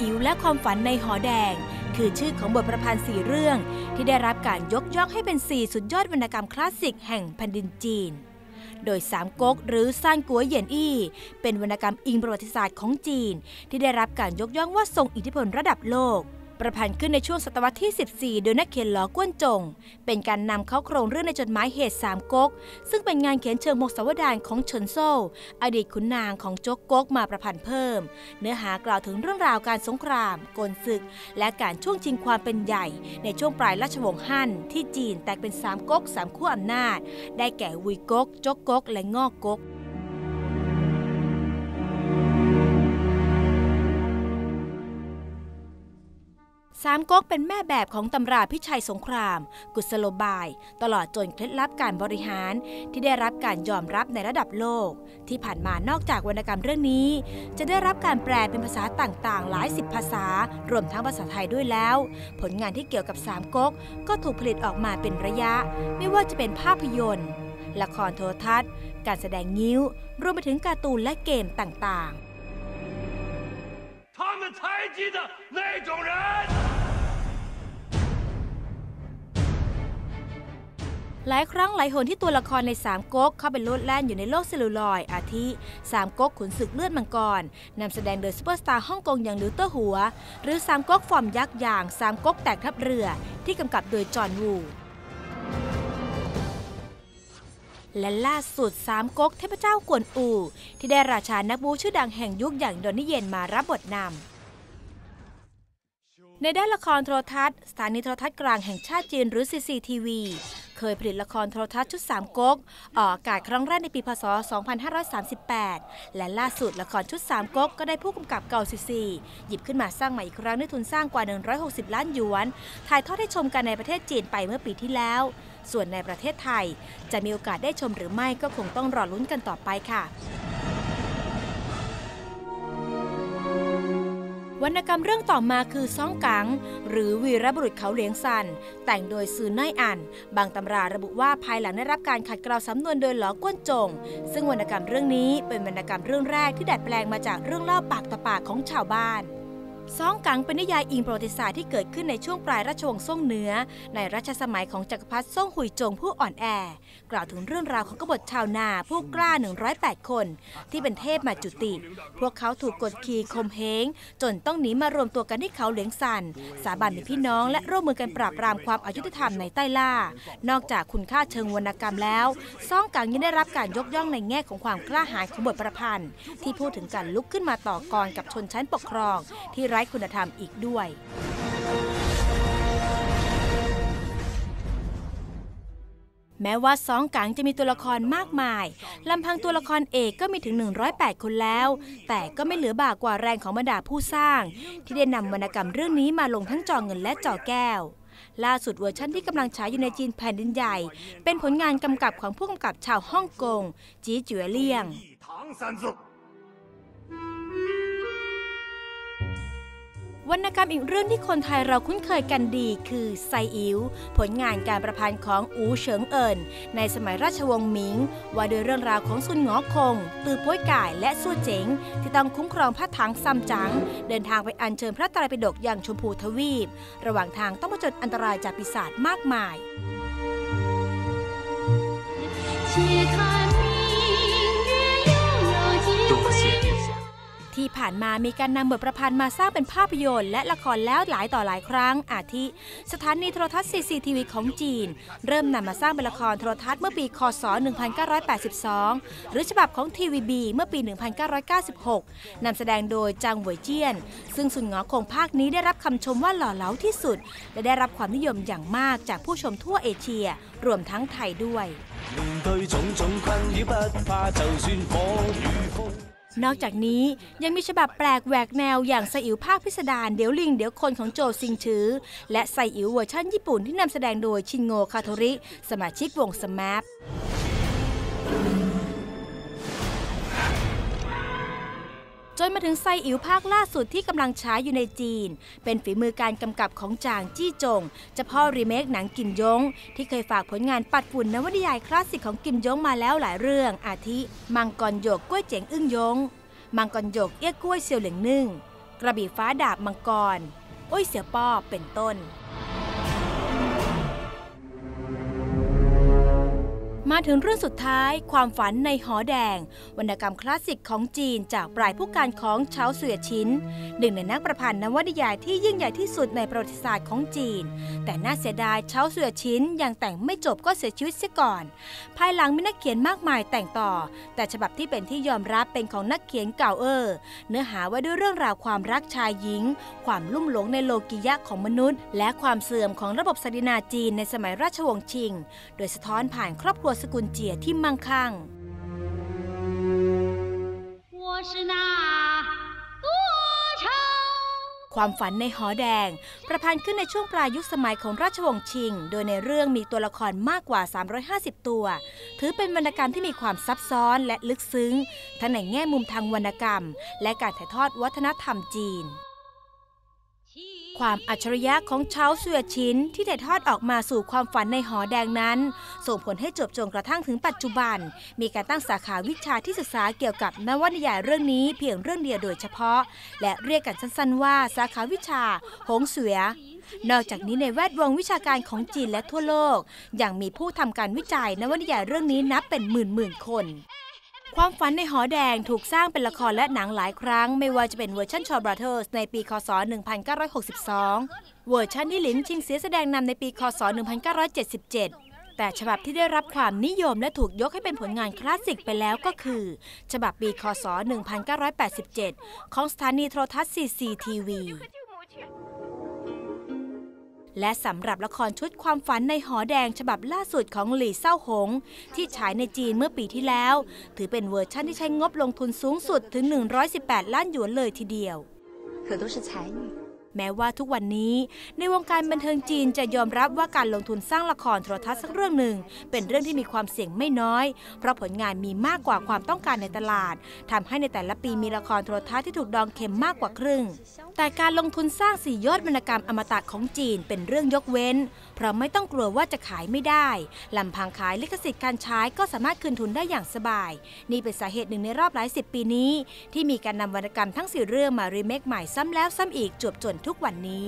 อิ๋วและความฝันในหอแดง คือชื่อของบทประพันธ์สี่เรื่อง ที่ได้รับการยกย่องให้เป็นสี่สุดยอดวรรณกรรมคลาสสิกแห่งแผ่นดินจีน โดยสามก๊กหรือซ่านกัวเหยียนอี้ เป็นวรรณกรรมอิงประวัติศาสตร์ของจีน ที่ได้รับการยกย่องว่าทรงอิทธิพลระดับโลก ประพันธ์ขึ้นในช่วงศตวรรษที่ 14 โดยนักเขียนหลอก้วนจง เป็นการนำเข้าโครงเรื่องในจดหมายเหตุสามก๊ก ซึ่งเป็นงานเขียนเชิงมกสวดานของเฉินโซ่ อดีตขุนนางของโจกก๊กมาประพันธ์เพิ่ม เนื้อหากล่าวถึงเรื่องราวการสงครามกลศึก และการช่วงชิงความเป็นใหญ่ ในช่วงปลายราชวงศ์ฮั่นที่จีนแตกเป็นสามก๊กสามขั้วอำนาจ ได้แก่วุยก๊กโจกก๊กและง่อก๊ก สามก๊กเป็นแม่แบบของตำราพิชัยสงคราม กุศโลบาย ตลอดจนเคล็ดลับการบริหารที่ได้รับการยอมรับในระดับโลก ที่ผ่านมานอกจากวรรณกรรมเรื่องนี้ จะได้รับการแปลเป็นภาษาต่างๆ หลายสิบภาษา รวมทั้งภาษาไทยด้วยแล้ว ผลงานที่เกี่ยวกับสามก๊กก็ถูกผลิตออกมาเป็นระยะ ไม่ว่าจะเป็นภาพยนตร์ ละครโทรทัศน์ การแสดงงิ้ว รวมไปถึงการ์ตูนและเกมต่างๆ 他们采集的那种人。 หลายครั้งหลายหนที่ตัวละครในสามก๊กเข้าไปโลดแล่นอยู่ในโลกเซลลูลอยด์อาทิสามก๊กขุนศึกเลือดมังกรนำแสดงโดยซูเปอร์สตาร์ฮ่องกงอย่างลิวเตอร์หัว หรือสามก๊กฟอร์มยักษ์อย่างสามก๊กแตกทัพเรือ ที่กำกับโดยจอห์นวูและล่าสุดสามก๊กเทพเจ้ากวนอู ที่ได้ราชานักบูชื่อดังแห่งยุคอย่างดอนนิเยนมารับบทนำในด้านละครโทรทัศน์ สถานีโทรทัศน์กลางแห่งชาติจีนหรือ CCTV เคยผลิตละครโทรทัศน์ชุดสามก๊กออกอากาศครั้งแรกในปีพศ 2538 และล่าสุดละครชุดสามก๊กก็ได้ผู้กำกับเก่าซีซีหยิบขึ้นมาสร้างใหม่อีกครั้งด้วยทุนสร้างกว่า 160 ล้านหยวน ถ่ายทอดให้ชมกันในประเทศจีนไปเมื่อปีที่แล้ว ส่วนในประเทศไทย จะมีโอกาสได้ชมหรือไม่ก็คงต้องรอลุ้นกันต่อไปค่ะ วรรณกรรมเรื่องต่อมาคือซ่องกัง หรือวีรบุรุษเขาเหลียงซัน แต่งโดยซือน้อยอัน บางตำราระบุว่าภายหลังได้รับการขัดเกลาสำนวนโดยหลอก้วนจง ซึ่งวรรณกรรมเรื่องนี้เป็นวรรณกรรมเรื่องแรกที่ดัดแปลงมาจากเรื่องเล่าปากต่อปากของชาวบ้าน ซ่องกังเป็นนิยายอิงประวัติศาสตร์ที่เกิดขึ้นในช่วงปลายราชวงศ์ซ่งเหนือ ในรัชสมัยของจักรพรรดิซ่งหุยจงผู้อ่อนแอ กล่าวถึงเรื่องราวของกบฏชาวนาผู้กล้า 108 คน ที่เป็นเทพมาจุติ พวกเขาถูกกดขี่ข่มเหงจนต้องหนีมารวมตัวกันที่เขาเหลียงซัน สาบานเป็นพี่น้องและร่วมมือกันปราบปรามความอายุติธรรมในใต้ล่า นอกจากคุณค่าเชิงวรรณกรรมแล้วซ่องกังยังได้รับการยกย่องในแง่ของความกล้าหาญของบทประพันธ์ ที่พูดถึงการลุกขึ้นมาต่อกรกับชนชั้นปกครองที่ไร้คุณธรรมอีกด้วยแม้ว่าสองกังจะมีตัวละครมากมายลำพังตัวละครเอกก็มีถึง 108 คนแล้ว แต่ก็ไม่เหลือบ่ากว่าแรงของบรรดาผู้สร้าง ที่ได้นำวรรณกรรมเรื่องนี้มาลงทั้งจอเงินและจอแก้ว ล่าสุดเวอร์ชันที่กำลังฉายอยู่ในจีนแผ่นดินใหญ่ เป็นผลงานกำกับของผู้กำกับชาวฮ่องกงจีจ๋วเลี่ยง รรณกรรมอีกเรื่องที่คนไทยเราคุ้นเคยกันดีคือไซอิ๋วผลงานการประพันธ์ของอูเฉิงเอินในสมัยราชวงศ์หมิง ว่าด้วยเรื่องราวของซุนงอคง ตือป้วยก่ายและซั่วเจ๋ง ที่ต้องคุ้มครองพระถังซัมจั๋งเดินทางไปอัญเชิญพระไตรปิฎกอยังชมพูทวีป ระหว่างทางต้องผจญอันตรายจากปีศาจมากมาย ที่ผ่านมามีการนำบทประพันธ์มาสร้างเป็นภาพยนตร์และละครแล้วหลายต่อหลายครั้ง อาทิ สถานีโทรทัศน์ CCTV ของจีน เริ่มนำมาสร้างเป็นละครโทรทัศน์เมื่อปี คศ 1982 หรือฉบับของทีวีบีเมื่อปี 1996นำแสดงโดยจางหวยเจี้ยน ซึ่งสุนงอคงภาคนี้ได้รับคำชมว่าหล่อเหลาที่สุด และได้รับความนิยมอย่างมากจากผู้ชมทั่วเอเชีย รวมทั้งไทยด้วย นอกจากนี้ยังมีฉบับแปลกแหวกแนวอย่างไซอิ๋วภาคพิสดารเดี๋ยวลิงเดี๋ยวคนของโจซิงชื้อ และไซอิ๋วเวอร์ชันญี่ปุ่นที่นำแสดงโดยชินโงคาโทริ สมาชิกวงสมาร์ จนมาถึงไซอิ๋วภาคล่าสุดที่กำลังฉายอยู่ในจีน เป็นฝีมือการกำกับของจางจี้จงเจ้าพ่อรีเมคหนังกิมยง ที่เคยฝากผลงานปัดฝุ่นนวนิยายคลาสสิกของกิมยงมาแล้วหลายเรื่อง อาทิ มังกรหยกกล้วยเจ๋งอึ้งยง มังกรหยกเอี้ยกล้วยเซียวเหลียงนึ่งกกระบี่ฟ้าดาบมังกร โอ้ยเสือป้อเป็นต้น มาถึงเรื่องสุดท้ายความฝันในหอแดง วรรณกรรมคลาสสิกของจีนจากปลายผู้การของเฉาเสือชินหนึ่งในนักประพันธ์นวนิยายที่ยิ่งใหญ่ที่สุดในประวัติศาสตร์ของจีน แต่น่าเสียดายเฉาเสือชินยังแต่งไม่จบก็เสียชีวิตเสียก่อน ภายหลังมีนักเขียนมากมายแต่งต่อ แต่ฉบับที่เป็นที่ยอมรับเป็นของนักเขียนเก่าเออเนื้อหาว่าด้วยเรื่องราวความรักชายหญิง ความลุ่มหลงในโลกิยะของมนุษย์ และความเสื่อมของระบบศักดินาจีนในสมัยราชวงศ์ชิง โดยสะท้อนผ่านครอบครัวสกุลเจียที่มั่งคั่งความฝันในหอแดง ประพันธ์ขึ้นในช่วงปลายยุคสมัยของราชวงศ์ชิง โดยในเรื่องมีตัวละครมากกว่า 350 ตัว ถือเป็นวรรณกรรมที่มีความซับซ้อนและลึกซึ้ง ทั้งในแง่มุมทางวรรณกรรม และการถ่ายทอดวัฒนธรรมจีน ความอัจฉริยะของเชาเสือชินที่ถ่ายทอดออกมาสู่ความฝันในหอแดงนั้น ส่งผลให้จบจนกระทั่งถึงปัจจุบัน มีการตั้งสาขาวิชาที่ศึกษาเกี่ยวกับนวนิยายเรื่องนี้เพียงเรื่องเดียวโดยเฉพาะ และเรียกกันสั้นๆ ว่าสาขาวิชา หงเสือนอกจากนี้ในแวดวงวิชาการของจีนและทั่วโลกยังมีผู้ทำการวิจัยนวนิยายเรื่องนี้นับเป็นหมื่นๆคน ความฝันในหอแดงถูกสร้างเป็นละครและหนังหลายครั้ง ไม่ว่าจะเป็นเวอร์ชันชอบราเธอร์สในปี คศ 1962 เวอร์ชันที่หลินชิงเสียแสดงนำในปี คศ 1977 แต่ฉบับที่ได้รับความนิยมและถูกยกให้เป็นผลงานคลาสสิกไปแล้วก็คือ ฉบับปี คศ 1987 ของสถานีโทรทัศน์ CCTV และสำหรับละครชุดความฝันในหอแดงฉบับล่าสุดของหลี่เซาหง ที่ฉายในจีนเมื่อปีที่แล้ว ถือเป็นเวอร์ชั่นที่ใช้งบลงทุนสูงสุดถึง 118 ล้านหยวนเลยทีเดียว 可都是才女。 แม้ว่าทุกวันนี้ ในวงการบันเทิงจีนจะยอมรับว่าการลงทุนสร้างละครโทรทัศน์สักเรื่องหนึ่ง เป็นเรื่องที่มีความเสี่ยงไม่น้อย เพราะผลงานมีมากกว่าความต้องการในตลาดทำให้ในแต่ละปีมีละครโทรทัศน์ที่ถูกดองเข็มมากกว่าครึ่ง แต่การลงทุนสร้างสี่ยอดวรรณกรรมอมตะของจีนเป็นเรื่องยกเว้น เพราะไม่ต้องกลัวว่าจะขายไม่ได้ลำพังขายลิขสิทธิ์การใช้ก็สามารถคืนทุนได้อย่างสบาย นี่เป็นสาเหตุหนึ่งในรอบหลายสิบปีนี้ ที่มีการนำวรรณกรรมทั้งสี่เรื่องมารีเมคใหม่ซ้ำแล้วซ้ำอีกจวบจนทุกวันนี้